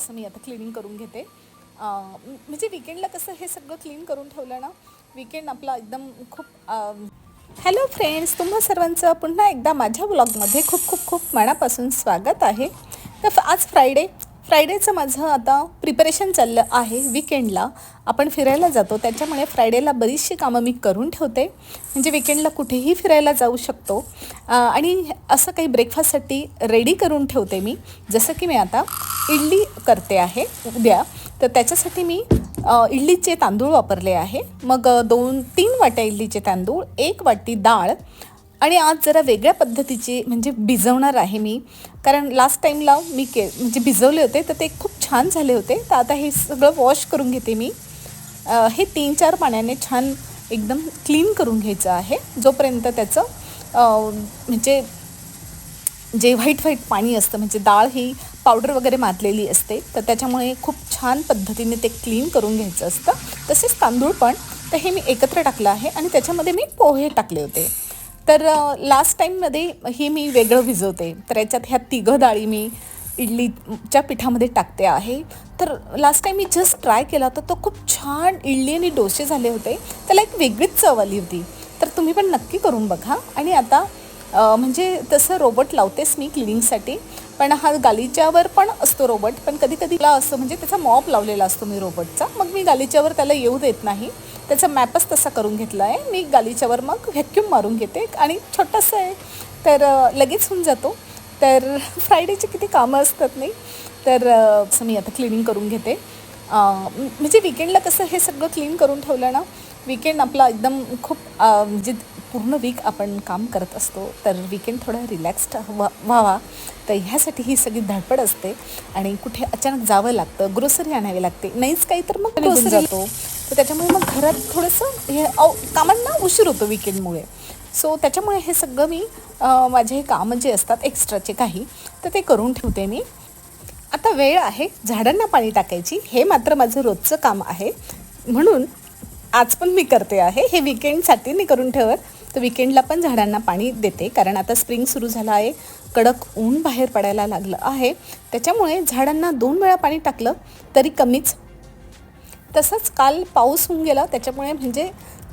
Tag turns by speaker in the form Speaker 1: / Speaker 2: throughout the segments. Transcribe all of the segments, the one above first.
Speaker 1: असं मी आता क्लिनिंग करून घेते. म्हणजे विकेंडला कसं हे सगळं क्लीन करून ठेवलं ना विकेंड आपला एकदम खूप हॅलो फ्रेंड्स तुम्हा सर्वांचं पुन्हा एकदा माझ्या ब्लॉगमध्ये खूप खूप खूप मनापासून स्वागत आहे. तर आज फ्रायडे फ्रायडेचं माझं आता प्रिपरेशन चाललं आहे विकेंडला आपण फिरायला जातो त्याच्यामुळे फ्रायडेला बरीचशी कामं मी करून ठेवते. म्हणजे विकेंडला कुठेही फिरायला जाऊ शकतो. आणि असं काही ब्रेकफास्टसाठी रेडी करून ठेवते मी. जसं की मी आता इडली करते आहे उद्या. तर त्याच्यासाठी मी इडलीचे तांदूळ वापरले आहे. मग दोन तीन वाट्या इडलीचे तांदूळ एक वाटी डाळ आणि आज जरा वेगळ्या पद्धतीची म्हणजे भिजवणार आहे मी. कारण लास्ट टाईमला मी के म्हणजे भिजवले होते तर ते खूप छान झाले होते. तर आता हे सगळं वॉश करून घेते मी. हे तीन चार पाण्याने छान एकदम क्लीन करून घ्यायचं आहे. जोपर्यंत त्याचं म्हणजे जे व्हाईट व्हाईट पाणी असतं म्हणजे डाळ ही पावडर वगैरे मारलेली असते तर त्याच्यामुळे खूप छान पद्धतीने ते क्लीन करून घ्यायचं असतं. तसेच तांदूळ पण. तर हे मी एकत्र टाकलं आहे आणि त्याच्यामध्ये मी पोहे टाकले होते. तर लास्ट टाईममध्ये हे मी वेगळं भिजवते. तर याच्यात ह्या तिघं डाळी मी इडलीच्या पिठामध्ये टाकते आहे. तर लास्ट टाईम मी जस्ट ट्राय केला होता तो खूप छान इडली आणि डोसे झाले होते. त्याला एक वेगळीच चव आली होती. तर तुम्ही पण नक्की करून बघा. आणि आता म्हणजे तसं रोबोट लावतेच मी क्लिनिंगसाठी पण हा गालीच्यावर पण असतो रोबोट. पण कधी कधीला असं म्हणजे त्याचा मॉप लावलेला असतो मी रोबोटचा. मग मी गालीच्यावर त्याला येऊ देत नाही. त्याचा मॅपच तसा करून घेतला आहे मी गालीच्यावर मग व्हॅक्यूम मारून घेते. आणि छोटंसं आहे. तर लगेच होऊन जातो. तर फ्रायडेची किती कामं असतात नाही? तर असं मी आता क्लिनिंग करून घेते. म्हणजे विकेंडला कसं हे सगळं क्लीन करून ठेवलं ना विकेंड आपला एकदम खूप अ, म्हणजे पूर्ण वीक आपण काम करत असतो. तर विकेंड थोडा रिलॅक्स्ड व्हा व्हावा. तर ह्यासाठी ही सगळी धडपड असते. आणि कुठे अचानक जावं लागतं ग्रोसरी आणावी लागते. नाहीच काही तर मग निघून जातो. तर त्याच्यामुळे मग घरात थोडंसं हे कामांना उशीर होतो विकेंडमुळे सो त्याच्यामुळे हे सगळं मी माझे हे कामं जे असतात एक्स्ट्राचे काही तर ते करून ठेवते मी. आता वेळ आहे झाडांना पाणी टाकायची. हे मात्र माझं रोजचं काम आहे. म्हणून आज पण मी करते आहे. हे विकेंडसाठी मी करून ठेवत. तर विकेंडला पण झाडांना पाणी देते. कारण आता स्प्रिंग सुरू झालं आहे. कडक ऊन बाहेर पडायला लागलं आहे. त्याच्यामुळे झाडांना दोन वेळा पाणी टाकलं तरी कमीच. तसंच काल पाऊस होऊन गेला. त्याच्यामुळे म्हणजे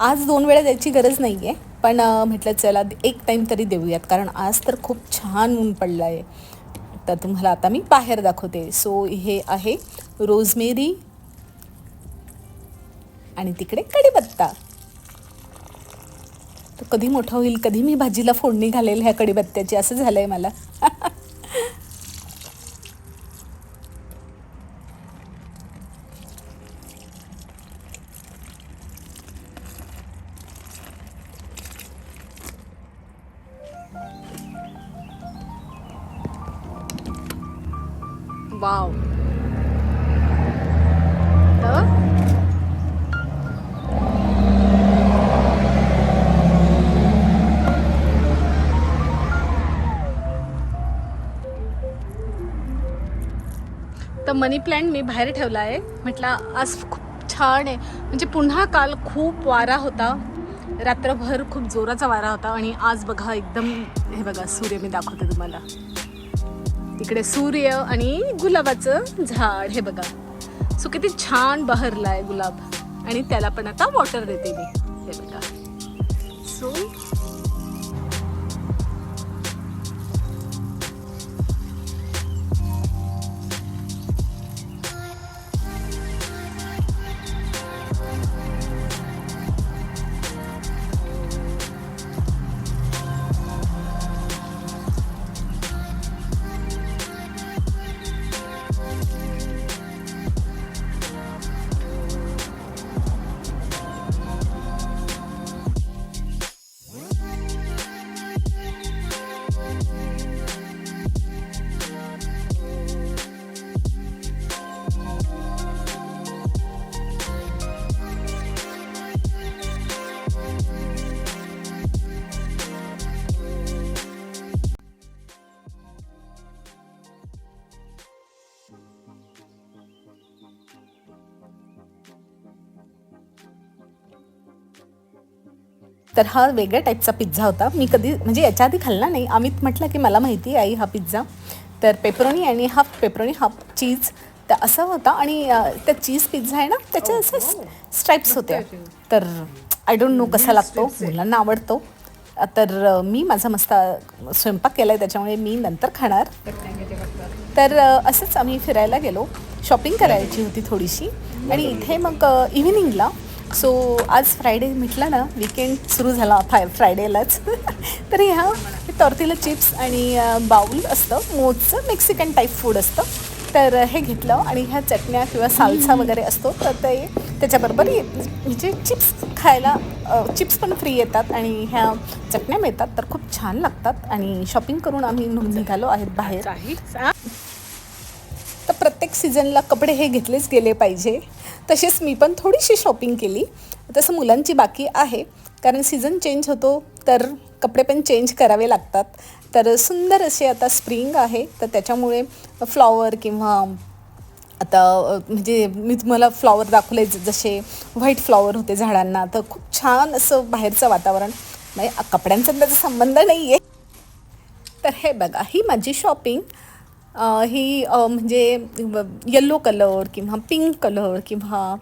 Speaker 1: आज दोन वेळा द्यायची गरज नाही आहे पण म्हटलं चला एक टाईम तरी देऊयात. कारण आज तर खूप छान ऊन पडलं आहे तर तुम्हाला आता मी बाहेर दाखवते. सो हे आहे रोजमेरी आणि तिकडे कढीपत्ता तो कधी मोठा होईल कधी मी भाजीला फोडणी घालेल ह्या कढीपत्त्याची असं झालंय मला. वाव. तर मनी प्लॅन्ट मी बाहेर ठेवला आहे. म्हटलं आज खूप छान आहे. म्हणजे पुन्हा काल खूप वारा होता. रात्रभर खूप जोराचा वारा होता आणि आज बघा एकदम हे बघा सूर्य मी दाखवते तुम्हाला. तिकडे सूर्य आणि गुलाबाचं झाड हे बघा. सो किती छान बहरला आहे गुलाब. आणि त्याला पण आता वॉटर देते मी. तर हा वेगळ्या टाईपचा पिझ्झा होता. मी कधी म्हणजे याच्या आधी खाल्ला नाही. अमित म्हटलं की मला माहिती आहे आई हा पिझ्झा तर पेपरोनी आणि हाफ पेपरोनी हाफ चीज तर असं होतं आणि त्या चीज पिझ्झा आहे ना त्याच्या असे स्ट्राईप्स होत्या. तर आय डोंट नो कसा लागतो. मुलांना आवडतो. तर मी माझा मस्त स्वयंपाक केला आहे त्याच्यामुळे मी नंतर खाणार. तर असंच आम्ही फिरायला गेलो. शॉपिंग करायची होती थोडीशी. आणि इथे मग इव्हिनिंगला सो आज फ्रायडे म्हटलं ना विकेंड सुरू झाला फाय फ्रायडेलाच तर ह्या टॉर्टिला चिप्स आणि अ, बाउल असतं मोजचं मेक्सिकन टाईप फूड असतं. तर हे घेतलं आणि ह्या चटण्या किंवा सालसा वगैरे असतो तर ते त्याच्याबरोबर ये- म्हणजे चिप्स खायला चिप्स पण फ्री येतात आणि ह्या चटण्या मिळतात. तर खूप छान लागतात आणि शॉपिंग करून आम्ही निघालो आहेत बाहेर. तर प्रत्येक सीझनला कपडे हे घेतलेच गेले पाहिजे. तसेच मी पण थोडीशी शॉपिंग केली. तसं मुलांची बाकी आहे. कारण सीझन चेंज होतो तर कपडे पण चेंज करावे लागतात. तर सुंदर असे आता स्प्रिंग आहे. तर त्याच्यामुळे फ्लॉवर किंवा आता म्हणजे मी तुम्हाला फ्लॉवर दाखवले जसे व्हाईट फ्लॉवर होते झाडांना तर खूप छान असं बाहेरचं वातावरण. म्हणजे कपड्यांचा त्याचा संबंध नाही आहे तर हे बघा ही माझी शॉपिंग ही म्हणजे येल्लो कलर किंवा पिंक कलर किंवा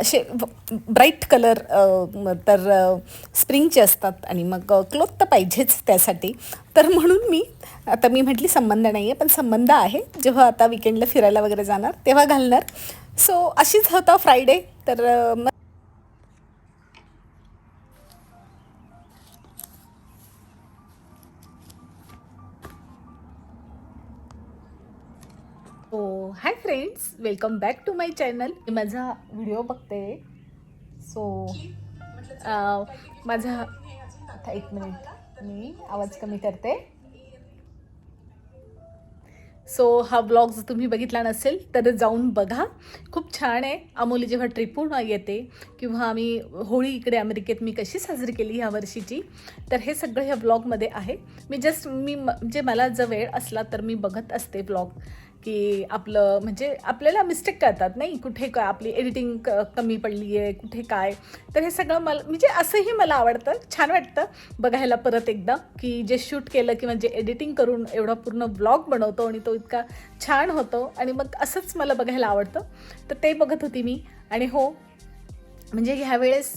Speaker 1: असे ब्राईट कलर तर स्प्रिंगचे असतात आणि मग क्लोथ तर पाहिजेच त्यासाठी. तर म्हणून मी आता मी म्हटली संबंध नाही आहे पण संबंध आहे. जेव्हा आता विकेंडला फिरायला वगैरे जाणार तेव्हा घालणार. सो अशीच होता फ्रायडे तर hi friends welcome back to my channel मी माझा व्हिडिओ बघते. सो माझा आता एक मिनिट मी आवाज कमी करते. सो हा ब्लॉग जर तुम्ही बघितला नसेल तर जाऊन बघा. खूप छान आहे. अमोली जेव्हा ट्रिपून येते किंवा आम्ही होळी इकडे अमेरिकेत मी कशी साजरी केली ह्या वर्षीची तर हे सगळं ह्या ब्लॉगमध्ये आहे. मी जस्ट मी म- म्हणजे मला जर वेळ असला तर मी बघत असते ब्लॉग की आपलं म्हणजे आपल्याला मिस्टेक करतात नाही कुठे काय आपली एडिटिंग क कमी पडली आहे कुठे काय. तर हे सगळं मला म्हणजे असंही मला आवडतं छान वाटतं बघायला परत एकदा की जे शूट केलं किंवा जे एडिटिंग करून एवढा पूर्ण ब्लॉग बनवतो आणि तो इतका छान होतो आणि मग असंच मला बघायला आवडतं. तर ते बघत होती मी. आणि हो म्हणजे ह्यावेळेस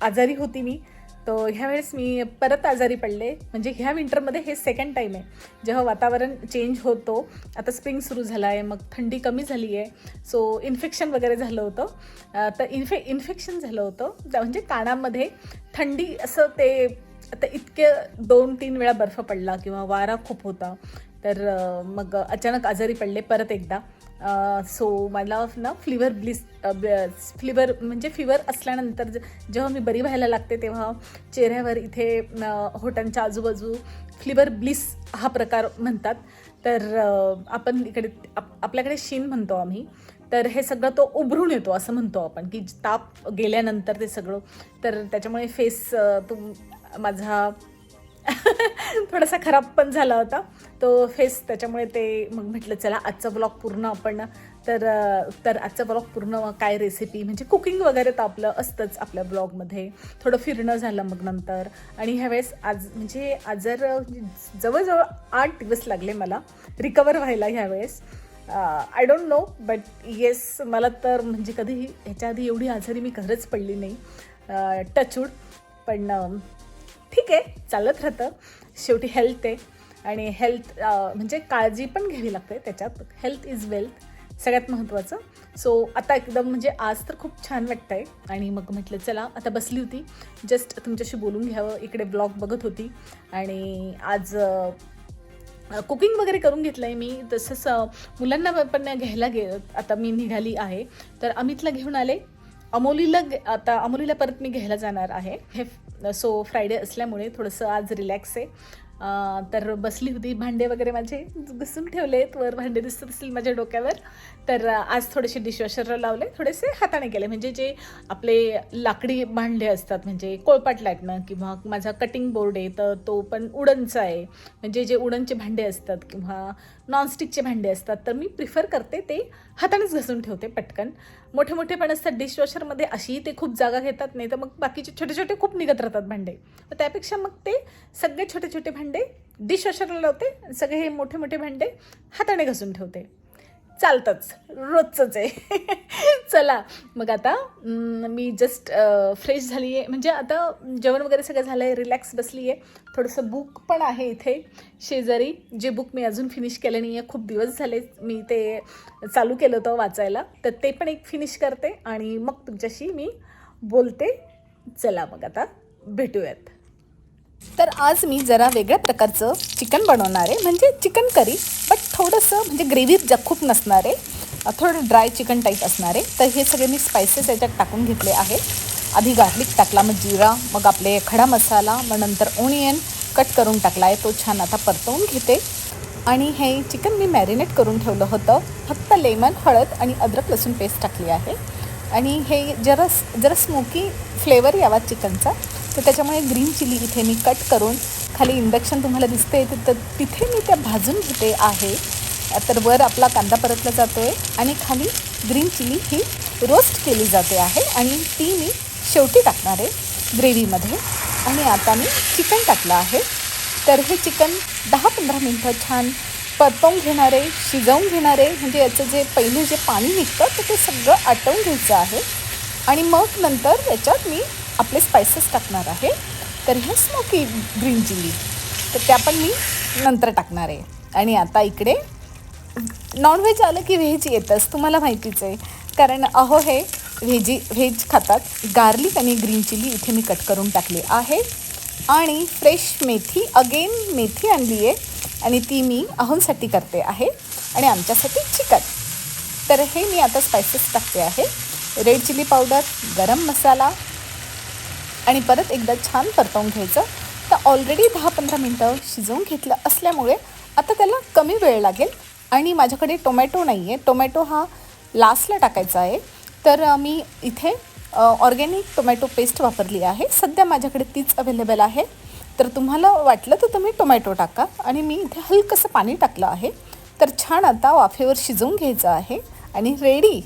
Speaker 1: आजारी होती मी. तो ह्यावेळेस मी परत आजारी पडले. म्हणजे ह्या विंटरमध्ये हे सेकंड टाईम आहे. जेव्हा वातावरण चेंज होतो आता स्प्रिंग सुरू झाला आहे मग थंडी कमी झाली आहे सो इन्फेक्शन वगैरे झालं होतं. तर इन्फे इन्फेक्शन झालं होतं. त्या- म्हणजे कानामध्ये थंडी असं ते आता इतके दोन तीन वेळा बर्फ पडला किंवा वारा खूप होता. तर मग अचानक आजारी पडले परत एकदा. सो मला ना फ्लिवर ब्लिस फ्लिवर म्हणजे फिवर असल्यानंतर ज- जेव्हा मी बरी व्हायला लागते तेव्हा चेहऱ्यावर इथे होटांच्या आजूबाजू फ्लिवर ब्लिस हा प्रकार म्हणतात. तर आपण इकडे आप- आपल्याकडे शीन म्हणतो आम्ही. तर हे सगळं तो उभरून येतो असं म्हणतो आपण की ताप गेल्यानंतर ते सगळं. तर त्याच्यामुळे फेस तो माझा थोडासा खराब पण झाला होता. तो फेस त्याच्यामुळे ते मग म्हटलं चला आजचा ब्लॉग पूर्ण आपण तर तर आजचा ब्लॉग पूर्ण काय रेसिपी म्हणजे कुकिंग वगैरे तर आपलं असतंच आपल्या ब्लॉगमध्ये थोडं फिरणं झालं मग नंतर. आणि ह्यावेळेस आज म्हणजे आजार जवळजवळ आठ दिवस लागले मला रिकवर व्हायला ह्यावेळेस. I don't know but yes मला तर म्हणजे कधीही ह्याच्या आधी एवढी आजारी मी खरंच पडली नाही. टचूड पण ठीक आहे चालत राहतं. शेवटी हेल्थ आहे. आणि हेल्थ म्हणजे काळजी पण घ्यावी लागते त्याच्यात. हेल्थ इज वेल्थ सगळ्यात महत्त्वाचं सो आता एकदम म्हणजे आज तर खूप छान वाटतं आहे आणि मग म्हटलं चला आता बसली होती. जस्ट तुमच्याशी बोलून घ्यावं. इकडे ब्लॉग बघत होती. आणि आज कुकिंग वगैरे करून घेतलं आहे मी. तसंच मुलांना पण घ्यायला गे आता मी निघाली आहे. तर अमितला घेऊन आले. अमोलीला आता अमोलीला परत मी घ्यायला जाणार आहे. हे सो फ्रायडे असल्यामुळे थोडंसं आज रिलॅक्स आहे. तर बसली होती भांडे वगैरे माझे घुसून ठेवलेत वर भांडे दिसत असतील माझ्या डोक्यावर. तर आज थोडेसे डिशवॉशर लावले थोडेसे हाताने केले. म्हणजे जे आपले लाकडी भांडे असतात म्हणजे कोळपाट लाटणं किंवा माझा कटिंग बोर्ड आहे तर तो पण उडनचा आहे. म्हणजे जे उडनचे भांडे असतात किंवा नॉनस्टिकचे भांडे असतात. तर मी प्रिफर करते ते हातानेच घासून ठेवते पटकन. मोठे मोठे पण असतात डिशवॉशरमध्ये अशीही ते खूप जागा घेतात नाही तर मग बाकीचे छोटे छोटे खूप निघत राहतात भांडे. तर त्यापेक्षा मग ते सगळे छोटे छोटे भांडे डिशवॉशरला लावते सगळे हे मोठे मोठे भांडे हाताने घासून ठेवते. चालतंच. रोजचंच आहे. चला मग आता मी जस्ट फ्रेश झाली आहे म्हणजे आता जेवण वगैरे सगळं झालं आहे रिलॅक्स बसली आहे थोडंसं बुक पण आहे इथे. शेजारी जे बुक मी अजून फिनिश केलं नाही आहे खूप दिवस झाले मी ते चालू केलं होतं वाचायला तर ते पण एक फिनिश करते आणि मग तुमच्याशी मी बोलते. चला मग आता भेटूयात. तर आज मी जरा वेगळ्या प्रकारचं चिकन बनवणार आहे म्हणजे चिकन करी बट थोडंसं म्हणजे ग्रेव्ही ज खूप नसणार आहे थोडं ड्राय चिकन टाईप असणार आहे. तर हे सगळे मी स्पायसेस याच्यात टाकून घेतले आहे आधी गार्लिक टाकला मग जिरा मग आपले खडा मसाला मग नंतर ओनियन कट करून टाकला आहे. तो छान आता परतवून घेते. आणि हे चिकन मी मॅरिनेट करून ठेवलं होतं. फक्त लेमन हळद आणि अद्रक लसूण पेस्ट टाकली आहे. आणि हे जरा जरा स्मोकी फ्लेवर यावा चिकनचा. तर त्याच्यामुळे ग्रीन चिली इथे मी कट करून खाली इंडक्शन तुम्हाला दिसते तर तिथे मी त्या भाजून घेते आहे. तर वर आपला कांदा परतला जातो आहे आणि खाली ग्रीन चिली ही रोस्ट केली जाते आहे. आणि ती मी शेवटी टाकणार आहे. ग्रेव्हीमध्ये. आणि आता मी चिकन टाकलं आहे. तर हे चिकन दहा पंधरा मिनटं छान परतवून घेणारे शिजवून घेणारे म्हणजे याचं जे पहिले जे पाणी निघतं तर ते सगळं आटवून घ्यायचं आहे. आणि मग नंतर याच्यात मी आपले स्पायसेस टाकणार आहे. तर हे स्मोकी ग्रीन चिली तर त्या पण मी नंतर टाकणार आहे. आणि आता इकडे नॉनव्हेज आलं की व्हेज येतंच तुम्हाला माहितीच आहे. कारण अहो हे व्हेजी व्हेज खातात. गार्लिक आणि ग्रीन चिली इथे मी कट करून टाकली आहे. आणि फ्रेश मेथी अगेन मेथी आणली आहे. आणि ती मी अहोंसाठी करते आहे. आणि आमच्यासाठी चिकन. तर हे मी आता स्पायसेस टाकते आहे. रेड चिली पावडर गरम मसाला. आणि परत एकदा छान परतवून घ्यायचं. तर ऑलरेडी दहा पंधरा मिनटं शिजवून घेतलं असल्यामुळे आता त्याला कमी वेळ लागेल. आणि माझ्याकडे टोमॅटो नाही आहे टोमॅटो हा लास्टला टाकायचा आहे. तर मी इथे ऑर्गॅनिक टोमॅटो पेस्ट वापरली आहे. सध्या माझ्याकडे तीच अवेलेबल आहे. तर तुम्हाला वाटलं तर तुम्ही टोमॅटो टाका. आणि मी इथे हलकंसं पाणी टाकलं आहे. तर छान आता वाफेवर शिजवून घ्यायचं आहे. आणि रेडी